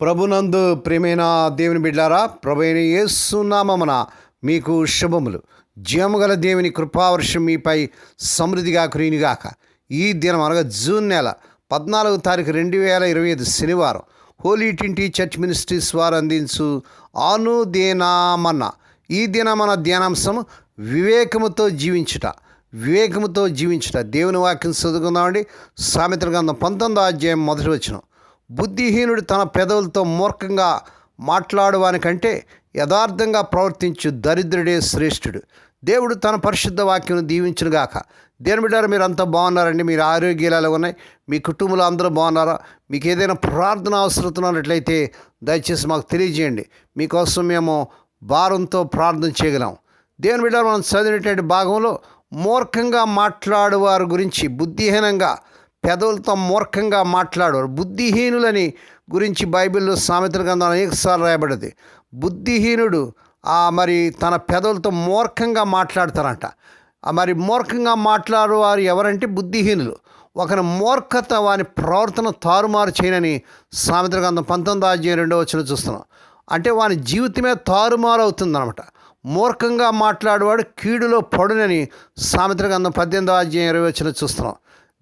ప్రభునందు ప్రేమైన దేవుని బిడ్డారా ప్రభైన యేసునామమున మీకు శుభములు. జీవముగల దేవుని కృపావర్షం మీపై సమృద్ధిగా కురినిగాక ఈ దినం అనగా జూన్ నెల పద్నాలుగు తారీఖు రెండు వేల ఇరవై ఐదు శనివారం హోలీ టింటి చర్చ్ మినిస్ట్రీస్ వారు అందించు ఆనుదేనామన్న ఈ దినమన ధ్యానాంశం వివేకముతో జీవించుట వివేకముతో జీవించుట. దేవుని వాక్యం చదువుకుందామండి. సామెతల గ్రంథం పంతొమ్మిదో అధ్యాయం మొదటి వచ్చినాం బుద్ధిహీనుడు తన పెదవులతో మూర్ఖంగా మాట్లాడువానికంటే యథార్థంగా ప్రవర్తించు దరిద్రుడే శ్రేష్ఠుడు. దేవుడు తన పరిశుద్ధ వాక్యం దీవించునుగాక. దేని బిడ్డారు మీరు అంతా బాగున్నారండి? మీరు ఆరోగ్యాలు ఎలా ఉన్నాయి? మీ కుటుంబంలో అందరూ బాగున్నారా? మీకు ఏదైనా ప్రార్థన అవసరం ఉన్నట్లయితే దయచేసి మాకు తెలియజేయండి. మీకోసం మేము భారంతో ప్రార్థన చేయగలం. దేవుని బిడ్డ మనం చదివినటువంటి భాగంలో మూర్ఖంగా మాట్లాడువారి గురించి బుద్ధిహీనంగా పెదవులతో మూర్ఖంగా మాట్లాడవారు. బుద్ధిహీనులని గురించి బైబిల్లో సామెతల గ్రంథం అనేకసార్లు రాయబడింది. బుద్ధిహీనుడు ఆ మరి తన పెదవులతో మూర్ఖంగా మాట్లాడతారంట. మరి మూర్ఖంగా మాట్లాడేవారు ఎవరంటే బుద్ధిహీనులు. ఒకరి మూర్ఖత వాని ప్రవర్తన తారుమారు చేయనని సామెతల గ్రంథం పంతొమ్మిది అధ్యాయం రెండో వచ్చిన చూస్తున్నాం. అంటే వాని జీవితమే తారుమారు అవుతుందన్నమాట. మూర్ఖంగా మాట్లాడేవాడు కీడులో పడునని సామెతల గ్రంథం పద్దెనిమిదో అధ్యాయం ఇరవై వచ్చిన చూస్తున్నాం.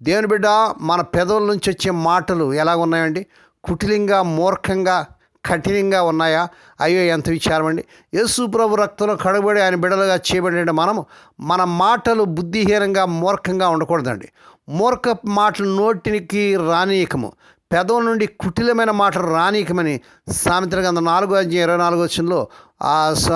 దేవుని బిడ్డ మన పెదవుల నుంచి వచ్చే మాటలు ఎలా ఉన్నాయండి? కుటిలంగా మూర్ఖంగా కఠినంగా ఉన్నాయా? అయ్యో ఎంత విచారమండి యేసు ప్రభు రక్తంలో కడబడి ఆయన బిడలుగా చేయబడిన మనము మన మాటలు బుద్ధిహీనంగా మూర్ఖంగా ఉండకూడదండి. మూర్ఖ మాటలు నోటికి రానీయకము. పెదవుల నుండి కుటిలమైన మాటలు రానీయకమని సామెతల గంధ నాలుగో అధ్యాయం ఇరవై నాలుగో వచ్చంలో ఆ స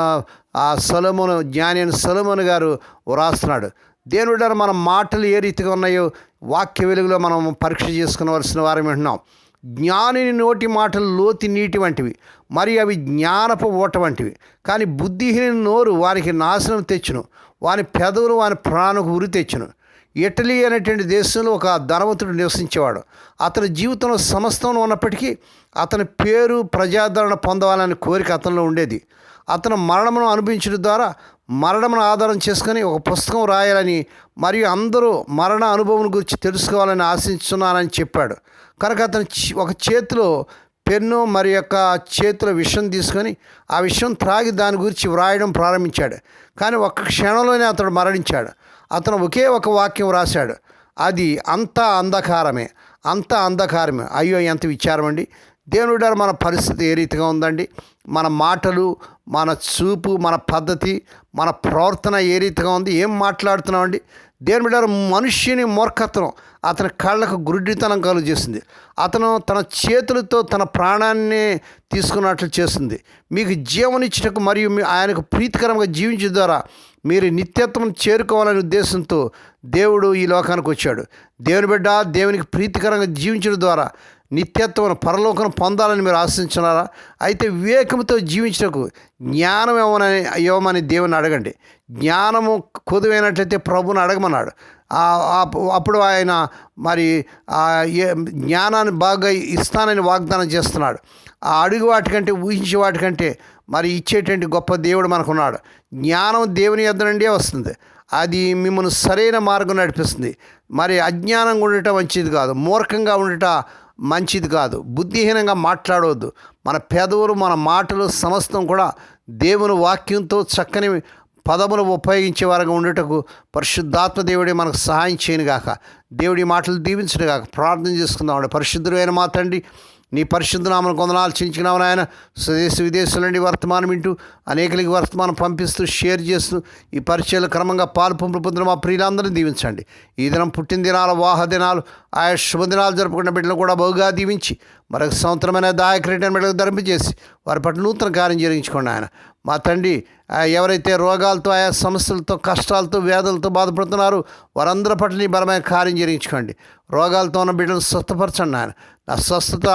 ఆ సొలమును జ్ఞాని అయిన సొలమును గారు వ్రాస్తున్నాడు. దేవుడు మన మాటలు ఏ రీతిగా ఉన్నాయో వాక్య వెలుగులో మనం పరీక్ష చేసుకునవలసిన వారం వింటున్నాం. జ్ఞానిని నోటి మాటలు లోతి నీటి వంటివి. మరియు అవి జ్ఞానపు ఓట వంటివి. కానీ బుద్ధిహీన నోరు వారికి నాశనం తెచ్చును. వాని పెదవులు వాని ప్రాణకు ఉరి తెచ్చును. ఇటలీ అనేటువంటి దేశంలో ఒక ధనవంతుడు నివసించేవాడు. అతని జీవితంలో సమస్తం ఉన్నప్పటికీ అతని పేరు ప్రజాదరణ పొందవాలనే కోరిక అతనిలో ఉండేది. అతను మరణమును అనుభవించడం ద్వారా మరణమును ఆధారం చేసుకొని ఒక పుస్తకం రాయాలని మరియు అందరూ మరణ అనుభవం గురించి తెలుసుకోవాలని ఆశించున్నానని చెప్పాడు. కనుక అతను ఒక చేతిలో పెన్ను మరి యొక్క చేతిలో విషయం తీసుకొని ఆ విషయం త్రాగి దాని గురించి వ్రాయడం ప్రారంభించాడు. కానీ ఒక్క క్షణంలోనే అతడు మరణించాడు. అతను ఒకే ఒక వాక్యం రాశాడు అది అంతా అంధకారమే. అంతా అంధకారమే. అయ్యో ఎంత విచారం అండి దేవుడు మన పరిస్థితి ఏ రీతిగా ఉందండి? మన మాటలు మన చూపు మన పద్ధతి మన ప్రవర్తన ఏ రీతిగా ఉంది ఏం మాట్లాడుతున్నామండి? దేని బిడ్డ మనుష్యుని మూర్ఖత్వం అతని కళ్ళకు గురుడితనం కలుగు చేసింది. అతను తన చేతులతో తన ప్రాణాన్ని తీసుకున్నట్లు చేస్తుంది మీకు జీవనిచ్చుటకు మరియు మీ ఆయనకు ప్రీతికరంగా జీవించడం ద్వారా మీరు నిత్యత్వం చేరుకోవాలనే ఉద్దేశంతో దేవుడు ఈ లోకానికి వచ్చాడు. దేవుని బిడ్డ దేవునికి ప్రీతికరంగా జీవించడం ద్వారా నిత్యత్వం పరలోకం పొందాలని మీరు ఆశించున్నారా? అయితే వివేకంతో జీవించటకు జ్ఞానం ఇవ్వమని ఇవ్వమని దేవుని అడగండి. జ్ఞానము కొదువైనట్లయితే ప్రభుని అడగమన్నాడు. అప్పుడు ఆయన మరి జ్ఞానాన్ని బాగా ఇస్తానని వాగ్దానం చేస్తున్నాడు. ఆ అడుగు వాటికంటే ఊహించే వాటికంటే మరి ఇచ్చేటువంటి గొప్ప దేవుడు మనకున్నాడు. జ్ఞానం దేవుని యొద్ద నుండే వస్తుంది. అది మిమ్మల్ని సరైన మార్గం నడిపిస్తుంది. మరి అజ్ఞానంగా ఉండటం మంచిది కాదు. మూర్ఖంగా ఉండటం మంచిది కాదు. బుద్ధిహీనంగా మాట్లాడవద్దు. మన పెదవులు మన మాటలు సమస్తం కూడా దేవుని వాక్యంతో చక్కని పదములు ఉపయోగించే వారంగా ఉండటకు పరిశుద్ధాత్మ దేవుడే మనకు సహాయం చేయనుగాక. దేవుడి మాటలు దీవించనుగాక. ప్రార్థన చేసుకుందాం పరిశుద్ధులైన అయిన మా నీ పరిశుద్ధ నామను కొందనాలు చించుకున్నావు నాయన. స్వదేశ విదేశాల నుండి వర్తమానం వింటూ అనేకలకి వర్తమానం పంపిస్తూ షేర్ చేస్తూ ఈ పరిచయాలు క్రమంగా పాలు పంపులు పొందిన మా ప్రియులందరినీ దీవించండి. ఈ దినం పుట్టిన దినాలు వాహ దినాలు ఆయా శుభదినాలు జరుపుకున్న బిడ్డలు కూడా బహుగా దీవించి మరొక సంవత్సరమైన దాయకరేటైన బిడ్డలకు ధరింపజేసి వారి పట్ల నూతన కార్యం జరిగించుకోండి ఆయన మా తండ్రి ఎవరైతే రోగాలతో ఆయా సమస్యలతో కష్టాలతో వ్యాధులతో బాధపడుతున్నారో వారందరి పట్ల నీ బలమైన కార్యం జరిగించుకోండి. రోగాలతో ఉన్న బిడ్డలను స్వస్థపరచండి ఆయన నా స్వస్థత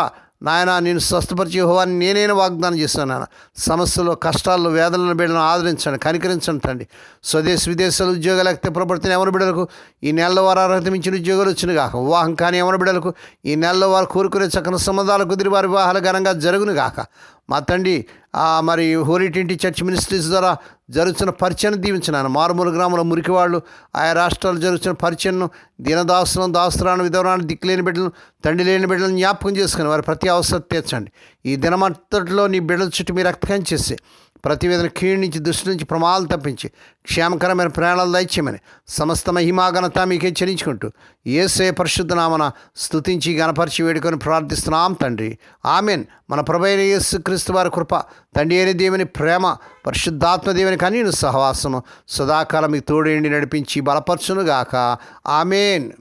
నాయన నేను స్వస్థపరిచే హోవాన్ని నేనేనే వాగ్దానం చేశాను నాన్న సమస్యలు కష్టాల్లో వేదనలను బిడ్డలను ఆదరించండి కనికరించండి తండ్రి. స్వదేశ విదేశాలు ఉద్యోగాలు లేకపోతే పురపడుతున్న ఎవరి బిడ్డలకు ఈ నెలలో వారు అర్హత మించిన ఉద్యోగాలు వచ్చిన కాక వివాహం కానీ ఎవరి బిడ్డలకు ఈ నెలలో వారు కోరుకునే చక్కని సంబంధాలు కుదిరి వారి వివాహాలు ఘనంగా జరుగును కాక మా తండ్రి మరి హోలీ చర్చ్ మినిస్ట్రీస్ ద్వారా జరుగుతున్న పరిచయను దీవించినాను. మారుమూల గ్రామంలో మురికి వాళ్ళు ఆయా రాష్ట్రాలు జరుగుతున్న పరిచయను దీనదాసులను దాసురాను విధవరాను దిక్కులేని బిడ్డలను తండ్రి లేని బిడ్డలను జ్ఞాపకం చేసుకుని వారి ప్రతి అవసరం తీర్చండి. ఈ దినమంతట్లో నీ బిడ్డల చుట్టూ మీ రక్తకం చేసి ప్రతివేదన క్షీణించి కీడు నుంచి దృష్టి నుంచి ప్రమాదాలు తప్పించి క్షేమకరమైన ప్రయాణాలు దయచేయమని సమస్త మహిమాఘనత మీకే చెల్లించుకుంటూ ఏసే పరిశుద్ధ నామన స్తుతించి గణపరిచి వేడుకొని ప్రార్థిస్తున్నాం తండ్రి. ఆమెన్. మన ప్రభైన యేసు క్రీస్తు వారి కృప తండ్రి అయిన దేవుని ప్రేమ పరిశుద్ధాత్మ దేవుని కనీను సహవాసము సదాకాలం మీకు తోడేండి నడిపించి బలపరచునుగాక. ఆమెన్.